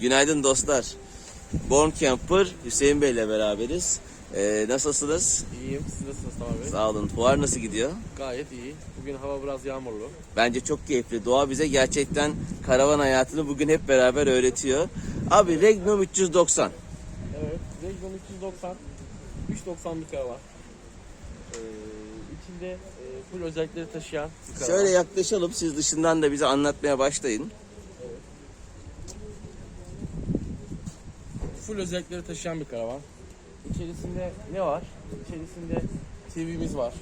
Günaydın dostlar. Born Camper Hüseyin Bey ile beraberiz. Ee, nasılsınız? İyiyim. Siz nasılsınız Bey? Sağ olun. Fuar nasıl gidiyor? Gayet iyi. Bugün hava biraz yağmurlu. Bence çok keyifli. Doğa bize gerçekten karavan hayatını bugün hep beraber öğretiyor. Abi Regnum 390. Evet. Region 390. 390 bir karavan. Ee, içinde e, full özellikleri taşıyan bir karavan. Şöyle yaklaşalım. Siz dışından da bize anlatmaya başlayın. Full özellikleri taşıyan bir karavan. İçerisinde ne var? İçerisinde TV'miz var.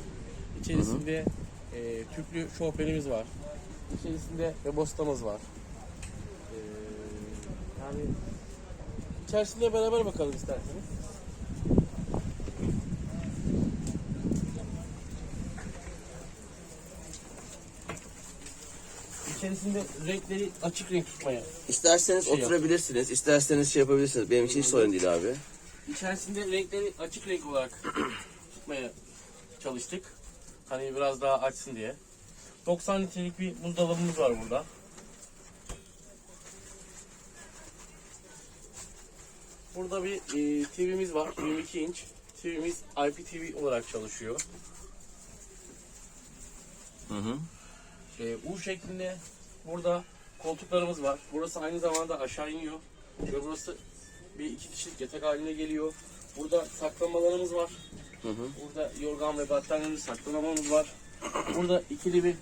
İçerisinde e, tüplü şoförümüz var. İçerisinde Rebostamız var. Ee, yani içerisinde beraber bakalım isterseniz. İçerisinde renkleri açık renk tutmaya İsterseniz Şey oturabilirsiniz. isterseniz şey yapabilirsiniz. Benim için hiç sorun değil abi. İçerisinde renkleri açık renk olarak tutmaya çalıştık. Hani biraz daha açsın diye. 90 litrelik bir buzdolabımız var burada. Burada bir e, TV'miz var. 22 inç. TV'miz IPTV olarak çalışıyor. Hı hı. E, U şeklinde burada koltuklarımız var. Burası aynı zamanda aşağı iniyor. Ve burası bir iki kişilik yatak haline geliyor. Burada saklamalarımız var. Hı hı. Burada yorgan ve battaniyemiz saklamamız var. Burada ikili bir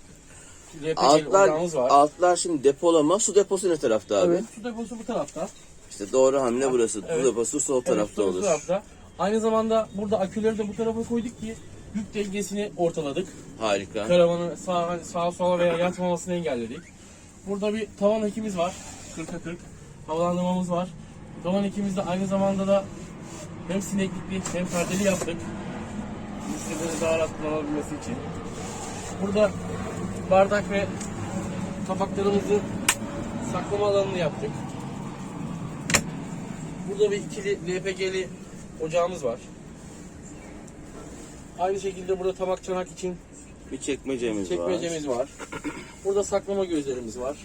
LPG Altlar, var. altlar şimdi depolama. Su deposu ne tarafta abi? Evet, su deposu bu tarafta. İşte doğru hamle burası. Evet. Su deposu sol Evet, tarafta su olur. tarafta. Aynı zamanda burada aküleri de bu tarafa koyduk ki yük dengesini ortaladık. Harika. Karavanın sağa, sağa sola veya yatmamasını engelledik. Burada bir tavan ekimiz var. 40'a 40. Havalandırmamız var. Tavan ekimizde aynı zamanda da hem sineklikli hem perdeli yaptık. Müşterilerin daha rahat kullanabilmesi için. Burada bardak ve tabaklarımızı saklama alanını yaptık. Burada bir ikili LPG'li ocağımız var. Aynı şekilde burada tabak çanak için Bir çekmecemiz, var. Çekmecemiz var. Burada saklama gözlerimiz var.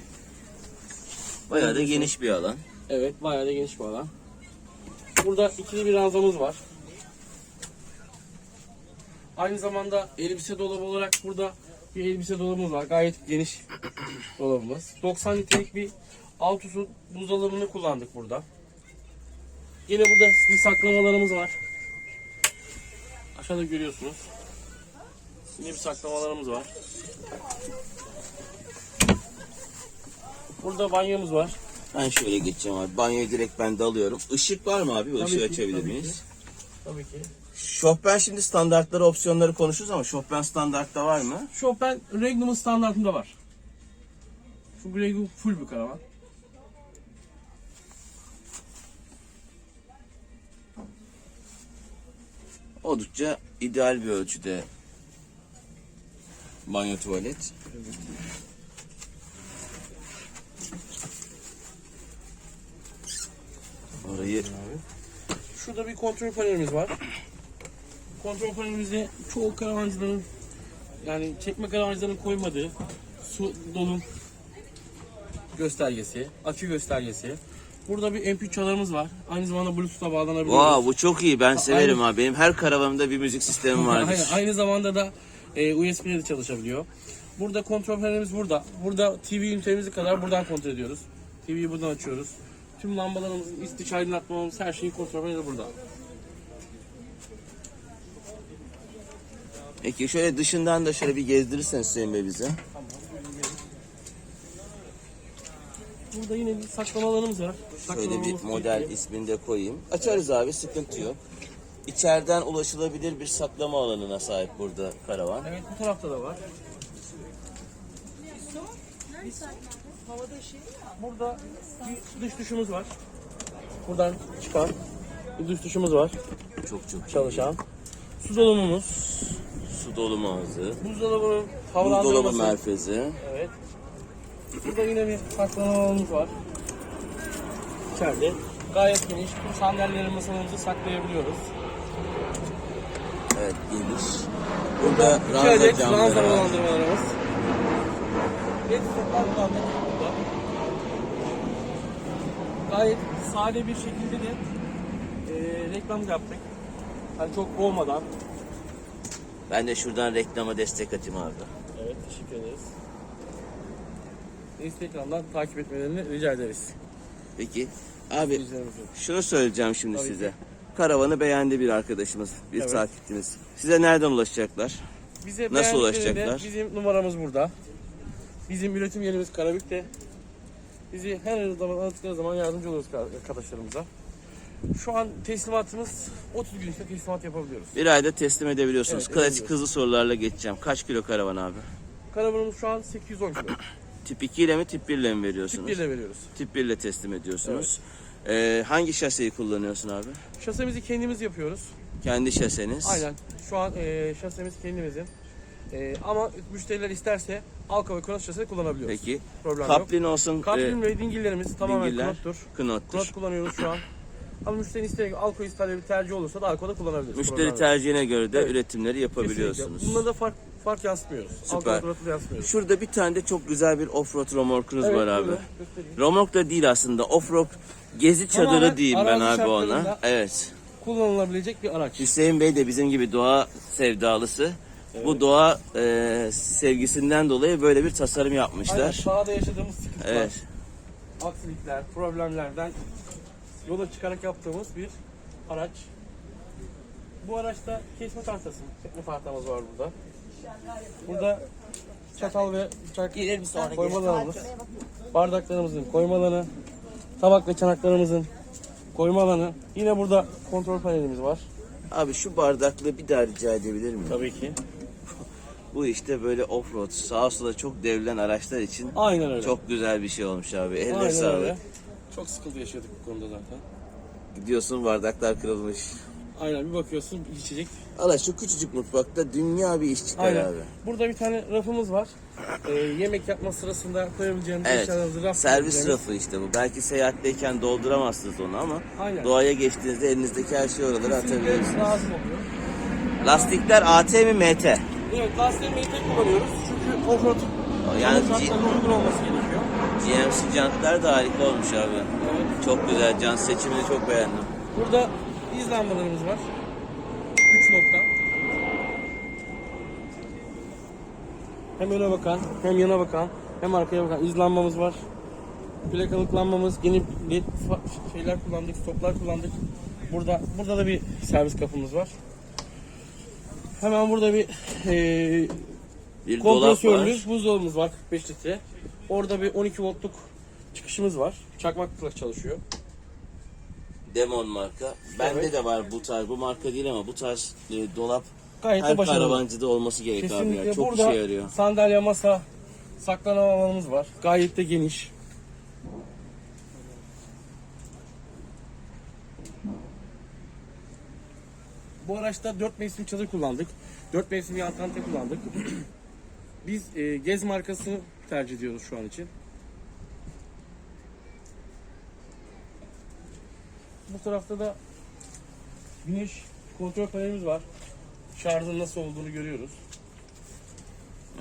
Bayağı da geniş bir alan. Evet, bayağı da geniş bir alan. Burada ikili bir ranzamız var. Aynı zamanda elbise dolabı olarak burada bir elbise dolabımız var. Gayet geniş dolabımız. 90 litrelik bir alt usul buzdolabını kullandık burada. Yine burada bir saklamalarımız var. Aşağıda görüyorsunuz. Yine bir saklamalarımız var. Burada banyomuz var. Ben şöyle geçeceğim abi. Banyoya direkt ben dalıyorum. Işık var mı abi? Işığı ki, açabilir tabii miyiz? ki. Tabii ki. Chopin şimdi standartları, opsiyonları konuşuruz ama Chopin standartta var mı? Chopin Regnum'un standartında var. Şu Regnum full bir karavan. Oldukça ideal bir ölçüde banyo tuvalet. Orayı Şurada bir kontrol panelimiz var. Kontrol panelimizde çoğu karavancıların yani çekme karavancıların koymadığı su dolum göstergesi, akü göstergesi. Burada bir MP3 çalarımız var. Aynı zamanda Bluetooth'a bağlanabiliyoruz. Wow, bu çok iyi. Ben severim abi. Benim her karavanımda bir müzik sistemi vardır. Aynı zamanda da e, USB'de de çalışabiliyor. Burada kontrol panelimiz burada. Burada TV ünitemizi kadar buradan kontrol ediyoruz. TV'yi buradan açıyoruz. Tüm lambalarımızın istiç aydınlatmamız her şeyi kontrol paneli burada. Peki şöyle dışından da şöyle bir gezdirirsen Hüseyin Bey bize. Burada yine bir saklama alanımız var. Şöyle bir model gerekiyor. ismini de koyayım. Açarız abi sıkıntı yok. İçeriden ulaşılabilir bir saklama alanına sahip burada karavan. Evet bu tarafta da var. Burada bir dış duşumuz var. Buradan çıkan bir dış duşumuz var. Çok çok iyi. Çalışan. Su dolumumuz. Su dolum ağzı. Buzdolabının Buzdolabı havalandırması. merkezi. Evet. Burada yine bir saklama alanımız var. İçeride. Gayet geniş. Tüm sandalyeleri masalarımızı saklayabiliyoruz. Evet geniş. Burada İki ranza adet ranza camları var. havalandırmalarımız. Sefer ranza burada. gayet sade bir şekilde de e, reklam yaptık. Hani çok boğmadan. Ben de şuradan reklama destek atayım abi. Evet teşekkür ederiz. Instagram'dan takip etmelerini rica ederiz. Peki. Abi İzleyicilerimize. şunu söyleyeceğim şimdi Tabii size. Karavanı beğendi bir arkadaşımız, bir Evet. takipçimiz. Size nereden ulaşacaklar? Bize Nasıl beğendiklerinde ulaşacaklar? Bizim numaramız burada. Bizim üretim yerimiz Karabük'te. Bizi her zaman aradıkları zaman yardımcı oluruz arkadaşlarımıza. Şu an teslimatımız 30 gün içinde teslimat yapabiliyoruz. Bir ayda teslim edebiliyorsunuz. Evet, Klasik edebiliyoruz. hızlı sorularla geçeceğim. Kaç kilo karavan abi? Karavanımız şu an 810 kilo. Tip 2 ile mi tip 1 ile mi veriyorsunuz? Tip 1 ile veriyoruz. Tip 1 ile teslim ediyorsunuz. Ee, hangi şaseyi kullanıyorsun abi? Şasemizi kendimiz yapıyoruz. Kendi şaseniz. Aynen. Şu an e, şasemiz kendimizin. E, ama müşteriler isterse Alka ve Kronos şaseni kullanabiliyoruz. Peki. Problem yok. Kaplin olsun. Kaplin e, ve dingillerimiz tamamen dingiller, Knot'tur. Knot'tur. Knot kullanıyoruz şu an. Ama müşteri isteyen Alko isterse bir tercih olursa da Alko'da kullanabiliriz. Müşteri yok. tercihine göre de Evet. üretimleri yapabiliyorsunuz. Kesinlikle. Bunda da fark, fark yansıtmıyoruz. Süper. Yansıtmıyoruz. Şurada bir tane de çok güzel bir offroad romorkunuz Evet, var abi. göstereyim. Romork da değil aslında. Offroad gezi çadırı Tamamen diyeyim ben abi ona. Evet. Kullanılabilecek bir araç. Hüseyin Bey de bizim gibi doğa sevdalısı. Bu doğa e, sevgisinden dolayı böyle bir tasarım Aynen, yapmışlar. sahada yaşadığımız sıkıntılar, Evet. aksilikler, problemlerden yola çıkarak yaptığımız bir araç. Bu araçta kesme tahtası, kesme tahtamız var burada. Burada çatal ve bıçak koymalarımız, bardaklarımızın koyma alanı, tabak ve çanaklarımızın koyma alanı. Yine burada kontrol panelimiz var. Abi şu bardaklığı bir daha rica edebilir miyim? Tabii ki. Bu işte böyle offroad, sağa sola çok devrilen araçlar için Aynen öyle. çok güzel bir şey olmuş abi. Eline Aynen sağlık. öyle. Çok sıkıntı yaşadık bu konuda zaten. Gidiyorsun bardaklar kırılmış. Aynen bir bakıyorsun içecek Allah şu küçücük mutfakta dünya bir iş çıkar Aynen. abi. Burada bir tane rafımız var. Ee, yemek yapma sırasında koyabileceğimiz Evet. eşyalarımızı raf Servis rafı işte bu. Belki seyahatteyken dolduramazsınız onu ama Aynen. doğaya geçtiğinizde elinizdeki her şeyi oralara Kesinlikle atabilirsiniz. lazım oluyor. Lastikler AT mi MT? Evet lastiği MT kullanıyoruz. Çünkü offroad Yani şartlarına uygun olması gerekiyor. GMC jantlar da harika olmuş abi. Evet. Çok güzel. Jant seçimini çok beğendim. Burada iz lambalarımız var. 3 nokta. Hem öne bakan, hem yana bakan, hem arkaya bakan iz lambamız var. Plakalık lambamız, yeni led şeyler kullandık, stoplar kullandık. Burada burada da bir servis kapımız var. Hemen burada bir eee Bir kompresörlü buzdolabımız var 45 litre. Orada bir 12 voltluk çıkışımız var. Çakmakla çalışıyor. Demon marka. Bende Evet. de var bu tarz. Bu marka değil ama bu tarz e, dolap Gayet her karavancıda olması gerek abi Kesinlikle ya. Çok burada işe yarıyor. sandalye, masa, saklanma alanımız var. Gayet de geniş. Bu araçta 4 mevsim çadır kullandık. 4 mevsim yantante kullandık. Biz e, Gez markasını tercih ediyoruz şu an için. Bu tarafta da güneş kontrol panelimiz var. Şarjın nasıl olduğunu görüyoruz.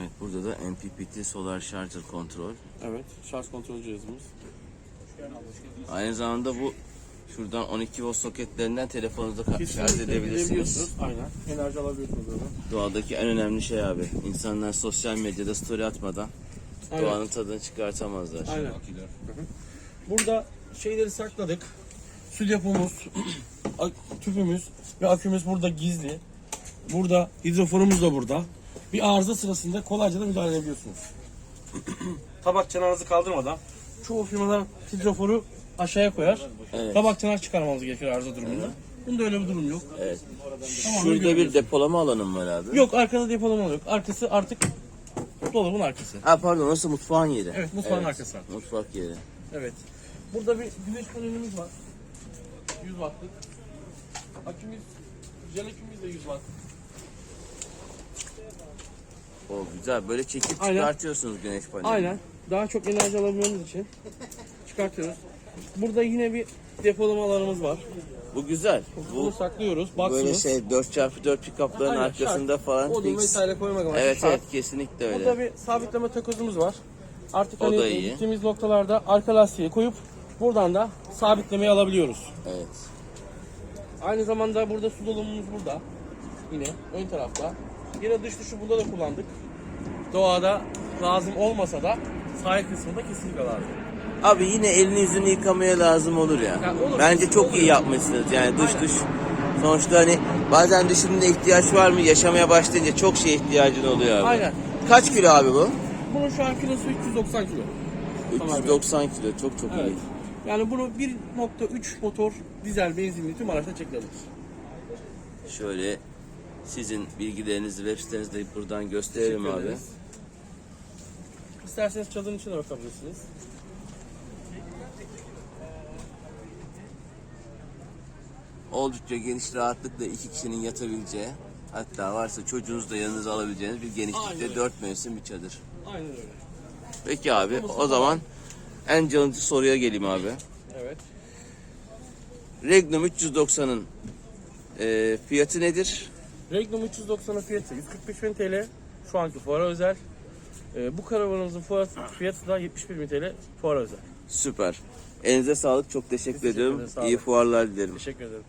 Evet burada da MPPT Solar Charger Control. Evet, şarj kontrol cihazımız. Aynı zamanda bu şuradan 12 volt soketlerinden telefonunuzu ka- şarj edebilirsiniz. Aynen. Enerji alabiliyorsunuz oradan. Doğadaki en önemli şey abi. İnsanlar sosyal medyada story atmadan Aynen. doğanın tadını çıkartamazlar. Aynen. Hı hı. Burada şeyleri sakladık. Su depomuz, ak- tüpümüz ve akümüz burada gizli. Burada hidrofonumuz da burada. Bir arıza sırasında kolayca da müdahale edebiliyorsunuz. Tabak çanağınızı kaldırmadan çoğu firmalar hidrofonu aşağıya koyar. Evet. Tabak çanak çıkarmamız gerekir arıza durumunda. Bunda öyle bir durum yok. Evet. Tamamen Şurada bir görüyoruz. depolama alanım var abi. Yok arkada depolama yok. Arkası artık dolabın arkası. Ha pardon orası mutfağın yeri. Evet, mutfağın arkası artık. Mutfak yeri. Evet. Burada bir güneş panelimiz var. 100 wattlık. Akümüz, jel akümüz de 100 watt. O güzel. Böyle çekip Aynen. çıkartıyorsunuz güneş paneli. Aynen. Daha çok enerji alabilmemiz için çıkartıyoruz. Burada yine bir depolama alanımız var. Bu güzel. Bunu Bu saklıyoruz. böyle şey 4x4 pick-up'ların Aynen, arkasında şart. falan Odun fix. vesaire koymak amaçlı Evet şart. evet kesinlikle öyle. Burada bir sabitleme takozumuz var. Artık O hani da iyi. gittiğimiz noktalarda arka lastiği koyup Buradan da sabitlemeyi alabiliyoruz. Evet. Aynı zamanda burada su dolumumuz burada. Yine ön tarafta. Yine dış duşu burada da kullandık. Doğada lazım olmasa da sahil kısmında kesinlikle lazım. Abi yine elini yüzünü yıkamaya lazım olur ya. Ya olur, Bence çok olur. iyi yapmışsınız yani duş Aynen. duş. Sonuçta hani bazen düşündüğünde ihtiyaç var mı? Yaşamaya başlayınca çok şeye ihtiyacın oluyor abi. Aynen. Kaç kilo abi bu? Bunun şu an kilosu 390 kilo. Tamam. 390 kilo çok çok Evet. iyi. Yani bunu 1.3 motor dizel benzinli tüm araçta çekilebilir. Şöyle sizin bilgilerinizi web sitenizde buradan gösterelim abi. İsterseniz çadırın içine bakabilirsiniz. Oldukça geniş rahatlıkla iki kişinin yatabileceği hatta varsa çocuğunuzu da yanınıza alabileceğiniz bir genişlikte dört mevsim bir çadır. Aynen öyle. Peki abi o zaman en canlıcı soruya geleyim abi. Evet. Regnum 390'ın e, fiyatı nedir? Regnum 390'ın fiyatı 145 bin TL. Şu anki fuara özel. Ee, bu karavanımızın fuar- fiyatı da 71 bin TL fuara özel. Süper. Elinize sağlık. Çok teşekkür, teşekkür ediyorum. ederiz, sağ İyi fuarlar dilerim. Teşekkür ederim.